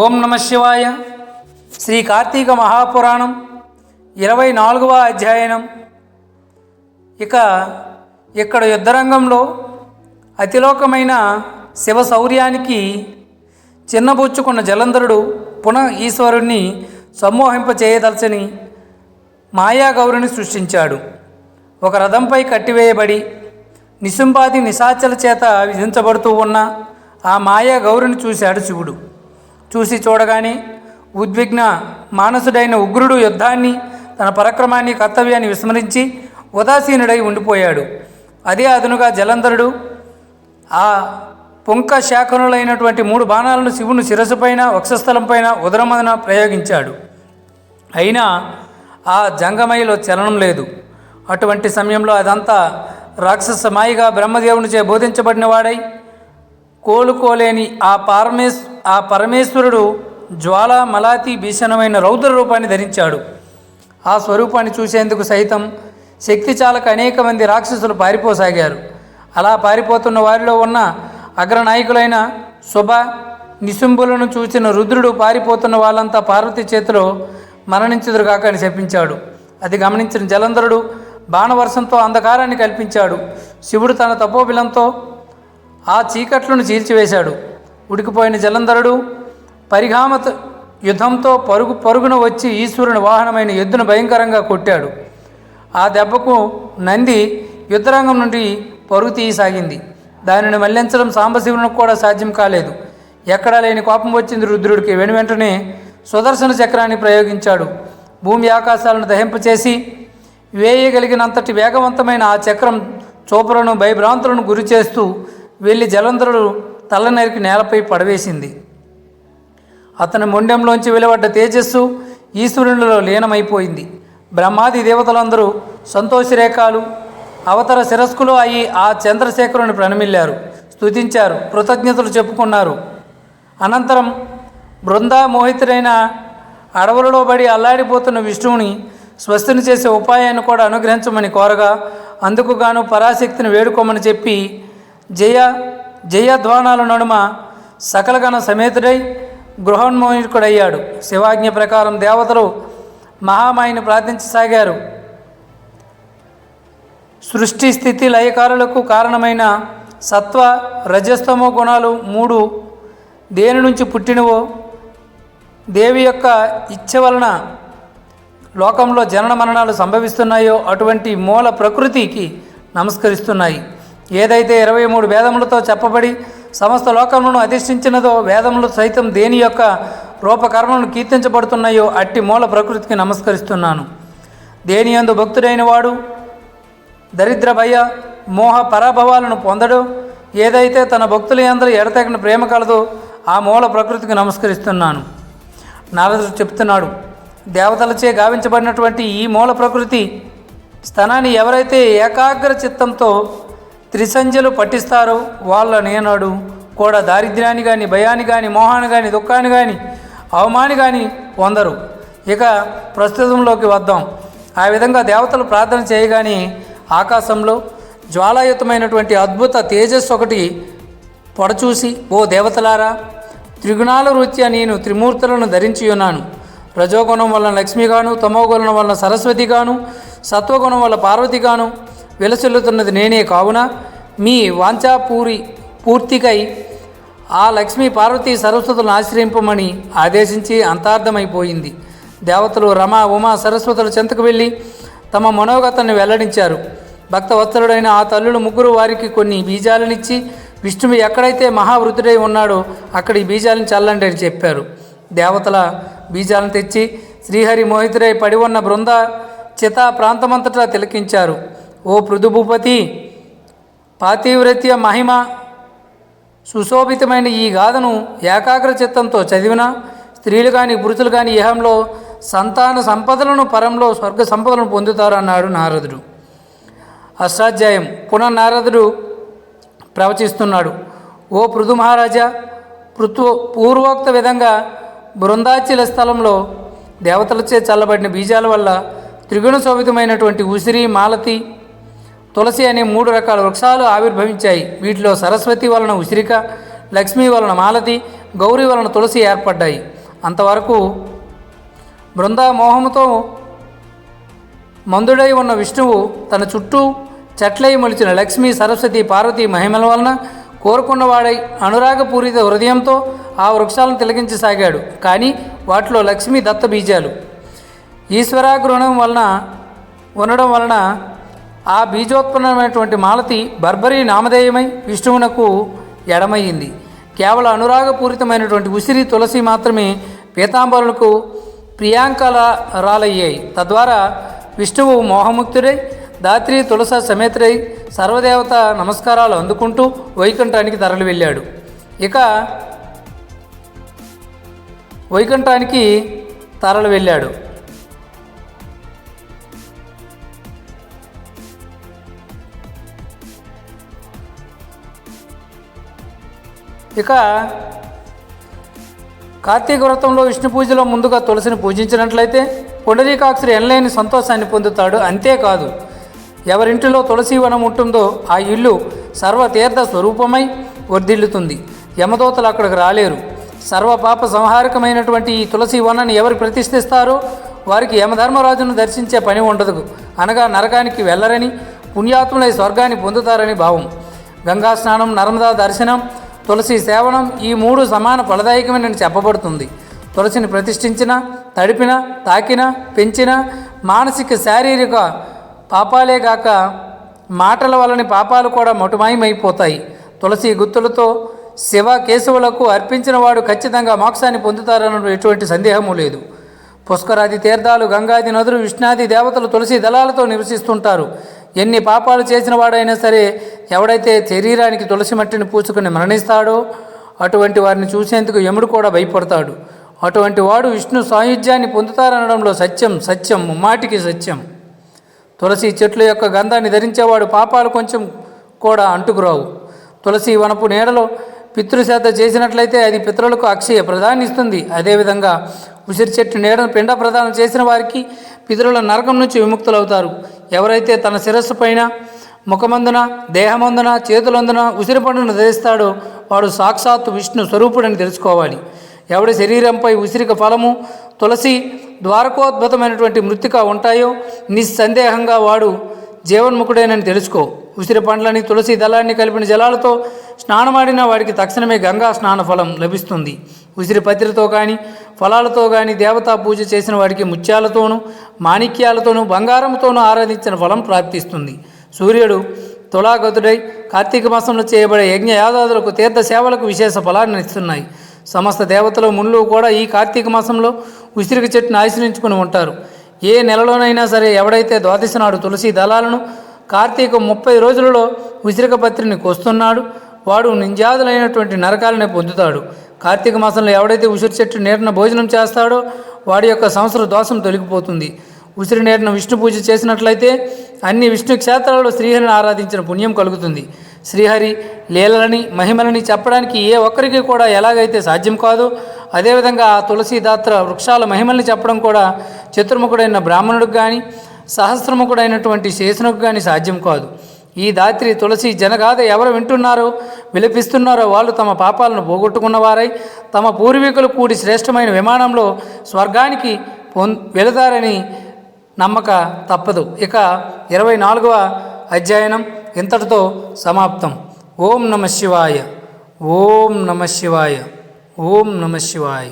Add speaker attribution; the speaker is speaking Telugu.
Speaker 1: ఓం నమ శివాయ. శ్రీ కార్తీక మహాపురాణం ఇరవై నాలుగవ అధ్యయనం. ఇక ఇక్కడ యుద్ధరంగంలో అతిలోకమైన శివ శౌర్యానికి చిన్నబుచ్చుకున్న జలంధరుడు పునః ఈశ్వరుణ్ణి సమ్మోహింప చేయదలచని మాయాగౌరిని సృష్టించాడు. ఒక రథంపై కట్టివేయబడి నిశుంబాది నిశాచల చేత విధించబడుతూ ఉన్న ఆ మాయాగౌరిని చూశాడు శివుడు. చూసి చూడగానే ఉద్విగ్న మానసుడైన ఉగ్రుడు యుద్ధాన్ని తన పరక్రమాన్ని కర్తవ్యాన్ని విస్మరించి ఉదాసీనుడై ఉండిపోయాడు. అదే అదునుగా జలంధరుడు ఆ పుంక శాఖనులైనటువంటి మూడు బాణాలను శివుని శిరస్సుపైన వక్షస్థలంపైన ఉదరమదన ప్రయోగించాడు. అయినా ఆ జంగమయిలో చలనం లేదు. అటువంటి సమయంలో అదంతా రాక్షస మాయిగా బ్రహ్మదేవునిచే బోధించబడిన వాడై కోలుకోలేని ఆ పరమేశ్ ఆ పరమేశ్వరుడు జ్వాల మలాతి భీషణమైన రౌద్ర రూపాన్ని ధరించాడు. ఆ స్వరూపాన్ని చూసేందుకు సైతం శక్తి చాలక అనేక మంది రాక్షసులు పారిపోసాగారు. అలా పారిపోతున్న వారిలో ఉన్న అగ్రనాయకులైన శుభ నిశుంభులను చూసిన రుద్రుడు పారిపోతున్న వాళ్ళంతా పార్వతి చేతిలో మరణించుదురుగాక అని చెప్పించాడు అది గమనించిన జలంధరుడు బాణవర్షంతో అంధకారాన్ని కల్పించాడు. శివుడు తన తపోబిలంతో ఆ చీకట్లను చీల్చివేశాడు. ఉడికిపోయిన జలంధరుడు పరిఘామత యుద్ధంతో పరుగు పరుగున వచ్చి ఈశ్వరుని వాహనమైన ఎద్దును భయంకరంగా కొట్టాడు. ఆ దెబ్బకు నంది యుద్ధరంగం నుండి పరుగు తీయసాగింది. దానిని మళ్ళించడం సాంబశివునికి కూడా సాధ్యం కాలేదు. ఎక్కడా లేని కోపం వచ్చింది రుద్రుడికి. వెను వెంటనే సుదర్శన చక్రాన్ని ప్రయోగించాడు. భూమి ఆకాశాలను దహింపచేసి వేయగలిగినంతటి వేగవంతమైన ఆ చక్రం చూపులను భయభ్రాంతులను గురి చేస్తూ వెళ్ళి జలంధరుడు తల నరికి నేలపై పడవేసింది. అతని మొండెంలోంచి వెలువడ్డ తేజస్సు ఈశ్వరునిలో లీనమైపోయింది. బ్రహ్మాది దేవతలందరూ సంతోషరేఖాలు అవతర శిరస్కులు అయి ఆ చంద్రశేఖరుని ప్రణమిల్లారు స్తుతించారు కృతజ్ఞతలు చెప్పుకున్నారు. అనంతరం బృందా మోహితుడైన అడవులలో పడి అల్లాడిపోతున్న విష్ణువుని స్వస్తిని చేసే ఉపాయాన్ని కూడా అనుగ్రహించమని కోరగా అందుకుగాను పరాశక్తిని వేడుకోమని చెప్పి జయ జయధ్వానాల నడుమ సకలగణ సమేతుడై గృహోన్మోహికుడయ్యాడు. శివాజ్ఞ ప్రకారం దేవతలు మహామాయిని ప్రార్థించసాగారు. సృష్టి స్థితి లయకారులకు కారణమైన సత్వ రజస్తమో గుణాలు మూడు. దేని నుంచి పుట్టినవో దేవి యొక్క ఇచ్చ వలన లోకంలో జనన మరణాలు సంభవిస్తున్నాయో అటువంటి మూల ప్రకృతికి నమస్కరిస్తున్నాయి. ఏదైతే ఇరవై మూడు వేదములతో చెప్పబడి సమస్త లోకములను అధిష్ఠించినదో వేదములు సైతం దేని యొక్క రూపకర్మలను కీర్తించబడుతున్నాయో అట్టి మూల ప్రకృతికి నమస్కరిస్తున్నాను. దేని యందు భక్తుడైన వాడు దరిద్ర భయ మోహ పరాభవాలను పొందడు ఏదైతే తన భక్తుల అందరూ ఎడతగిన ప్రేమ కలదో ఆ మూల ప్రకృతికి నమస్కరిస్తున్నాను. నారదుడు చెప్తున్నాడు దేవతలచే గావించబడినటువంటి ఈ మూల ప్రకృతి స్థనాన్ని ఎవరైతే ఏకాగ్ర చిత్తంతో త్రిసంధ్యలు పట్టిస్తారో వాళ్ళ నేనాడు కూడా దారిద్ర్యాన్ని కానీ భయాన్ని కానీ మోహాన్ని కానీ దుఃఖాన్ని కానీ అవమాని కానీ పొందరు. ఇక ప్రస్తుతంలోకి వద్దాం. ఆ విధంగా దేవతలు ప్రార్థన చేయగానే ఆకాశంలో జ్వాలాయుతమైనటువంటి అద్భుత తేజస్సు ఒకటి పొడచూసి ఓ దేవతలారా త్రిగుణాల రీత్యా నేను త్రిమూర్తులను ధరించి ఉన్నాను. రజోగుణం వలన లక్ష్మిగాను తమోగుణం వలన సరస్వతిగాను సత్వగుణం వల్ల పార్వతిగాను విలసిల్లుతున్నది నేనే కావున మీ వాంఛాపూరి పూర్తికై ఆ లక్ష్మీ పార్వతీ సరస్వతులను ఆశ్రయింపమని ఆదేశించి అంతార్థమైపోయింది. దేవతలు రమ ఉమా సరస్వతుల చెంతకు వెళ్ళి తమ మనోగతాన్ని వెల్లడించారు. భక్తవత్సలుడైన ఆ తల్లులు ముగ్గురు వారికి కొన్ని బీజాలనిచ్చి విష్ణువు ఎక్కడైతే మహావృద్ధుడై ఉన్నాడో అక్కడ ఈ బీజాలను చల్లండి అని చెప్పారు. దేవతల బీజాలను తెచ్చి శ్రీహరి మోహితుడై పడి ఉన్న బృంద చితా ప్రాంతమంతటా తిలకించారు. ఓ పృథుభూపతి పాతివ్రత్య మహిమ సుశోభితమైన ఈ గాథను ఏకాగ్ర చిత్తంతో చదివిన స్త్రీలు కానీ పురుషులు కానీ ఇహంలో సంతాన సంపదలను పరంలో స్వర్గ సంపదలను పొందుతారు అన్నాడు నారదుడు. అష్టాధ్యాయం. పునః నారదుడు ప్రవచిస్తున్నాడు. ఓ పృథు మహారాజా పృథు పూర్వోక్త విధంగా బృందాచల స్థలంలో దేవతలచే చల్లబడిన బీజాల వల్ల త్రిగుణ శోభితమైనటువంటి ఉసిరి మాలతి తులసి అనే మూడు రకాల వృక్షాలు ఆవిర్భవించాయి. వీటిలో సరస్వతి వలన ఉసిరిక లక్ష్మీ వలన మాలతి గౌరీ వలన తులసి ఏర్పడ్డాయి. అంతవరకు బృందామోహముతో మందుడై ఉన్న విష్ణువు తన చుట్టూ చెట్లై మొలిచిన లక్ష్మి సరస్వతి పార్వతి మహిమల వలన కోరుకున్నవాడై అనురాగపూరిత హృదయంతో ఆ వృక్షాలను తిలకించసాగాడు కానీ వాటిలో లక్ష్మి దత్త బీజాలు. ఈశ్వరాగ్రహణం వలన ఉండడం వలన ఆ బీజోత్పన్నమైనటువంటి మాలతి బర్బరీ నామధేయమై విష్ణువునకు ఎడమయ్యింది. కేవలం అనురాగపూరితమైనటువంటి ఉసిరి తులసి మాత్రమే పీతాంబరులకు ప్రియాంకల రాలయ్యాయి తద్వారా విష్ణువు మోహముక్తుడై దాత్రి తులస సమేతుడై సర్వదేవత నమస్కారాలు అందుకుంటూ వైకుంఠానికి తరలి వెళ్ళాడు. ఇక వైకుంఠానికి తరలి వెళ్ళాడు. ఇక కార్తీక వ్రతంలో విష్ణు పూజలో ముందుగా తులసిని పూజించినట్లయితే పుండరీకాక్షుడు ఎనలేని సంతోషాన్ని పొందుతాడు. అంతేకాదు ఎవరింటిలో తులసి వనం ఉంటుందో ఆ ఇల్లు సర్వతీర్థ స్వరూపమై వర్ధిల్లుతుంది. యమదూతలు అక్కడికి రాలేరు. సర్వ పాప సంహారకమైనటువంటి ఈ తులసి వనాన్ని ఎవరు ప్రతిష్ఠిస్తారో వారికి యమధర్మరాజును దర్శించే పని ఉండదు. అనగా నరకానికి వెళ్ళరని పుణ్యాత్ములై స్వర్గాన్ని పొందుతారని భావం. గంగా స్నానం నర్మదా దర్శనం తులసి సేవనం ఈ మూడు సమాన ఫలదాయకమని చెప్పబడుతుంది. తులసిని ప్రతిష్ఠించిన తడిపిన తాకిన పెంచిన మానసిక శారీరక పాపాలే గాక మాటల వలని పాపాలు కూడా మటుమాయమైపోతాయి. తులసి గుత్తులతో శివ కేశవులకు అర్పించిన వాడు ఖచ్చితంగా మోక్షాన్ని పొందుతారన్న ఎటువంటి సందేహము లేదు. పుష్కరాది తీర్థాలు గంగాది నదులు విష్ణాది దేవతలు తులసి దళాలతో నివసిస్తుంటారు. ఎన్ని పాపాలు చేసిన వాడైనా సరే ఎవడైతే శరీరానికి తులసి మట్టిని పూసుకుని మరణిస్తాడో అటువంటి వారిని చూసేందుకు యముడు కూడా భయపడతాడు. అటువంటి వాడు విష్ణు సాయుధ్యాన్ని పొందుతారనడంలో సత్యం సత్యం మాటికి సత్యం. తులసి చెట్ల యొక్క గంధాన్ని ధరించేవాడు పాపాలు కొంచెం కూడా అంటుకురావు. తులసి వనపు నీడలో పితృశ్రద్ధ చేసినట్లయితే అది పితరులకు అక్షయ ప్రధానిస్తుంది. ఇస్తుంది అదేవిధంగా ఉసిరి చెట్టు నీడను పిండ ప్రదానం చేసిన వారికి పితరుల నరకం నుంచి విముక్తులవుతారు. ఎవరైతే తన శిరస్సు పైన ముఖమందున దేహమందున చేతులందున ఉసిరి పండును ధరిస్తాడో వాడు సాక్షాత్తు విష్ణు స్వరూపుడని తెలుసుకోవాలి. ఎవడి శరీరంపై ఉసిరిక ఫలము తులసి ద్వారకోద్భుతమైనటువంటి మృతిక ఉంటాయో నిస్సందేహంగా వాడు జీవన్ముఖుడేనని తెలుసుకో. ఉసిరి పండ్లని తులసి దళాన్ని కలిపిన జలాలతో స్నానమాడిన వాడికి తక్షణమే గంగా స్నాన ఫలం లభిస్తుంది. ఉసిరి పత్రితో కానీ ఫలాలతో కానీ దేవతా పూజ చేసిన వాడికి ముత్యాలతోనూ మాణిక్యాలతోనూ బంగారంతోనూ ఆరాధించిన ఫలం ప్రాప్తిస్తుంది. సూర్యుడు తులాగతుడై కార్తీక మాసంలో చేయబడే యజ్ఞ యాదాదులకు తీర్థ సేవలకు విశేష ఫలాన్ని ఇస్తున్నాయి. సమస్త దేవతలు మునులు కూడా ఈ కార్తీక మాసంలో ఉసిరిక చెట్టును ఆశ్రయించుకుని ఉంటారు. ఏ నెలలోనైనా సరే ఎవడైతే ద్వాదశి నాడు తులసి దళాలను కార్తీక ముప్పై రోజులలో ఉసిరిక పత్రిని కోస్తున్నాడు వాడు నింజాదులైనటువంటి నరకాలనే పొందుతాడు. కార్తీక మాసంలో ఎవడైతే ఉసిరి చెట్టు నీటిన భోజనం చేస్తాడో వాడి యొక్క సంవత్సర దోషం తొలగిపోతుంది. ఉసిరి నీటిన విష్ణు పూజ చేసినట్లయితే అన్ని విష్ణు క్షేత్రాలలో శ్రీహరిని ఆరాధించిన పుణ్యం కలుగుతుంది. శ్రీహరి లీలలని మహిమలని చెప్పడానికి ఏ ఒక్కరికి కూడా ఎలాగైతే సాధ్యం కాదో అదేవిధంగా ఆ తులసీదాత్ర వృక్షాల మహిమల్ని చెప్పడం కూడా చతుర్ముఖుడైన బ్రాహ్మణుడికి కానీ సహస్రముఖుడైనటువంటి శేషునికి కానీ సాధ్యం కాదు. ఈ దాత్రి తులసి జనగాథ ఎవరు వింటున్నారో విలపిస్తున్నారో వాళ్ళు తమ పాపాలను పోగొట్టుకున్నవారై తమ పూర్వీకులు కూడి శ్రేష్టమైన విమానంలో స్వర్గానికి పొం వెళతారని నమ్మక తప్పదు. ఇక ఇరవై నాలుగవ అధ్యయనం ఇంతటితో సమాప్తం. ఓం నమ శివాయ. ఓం నమ శివాయ. ఓం నమ శివాయ.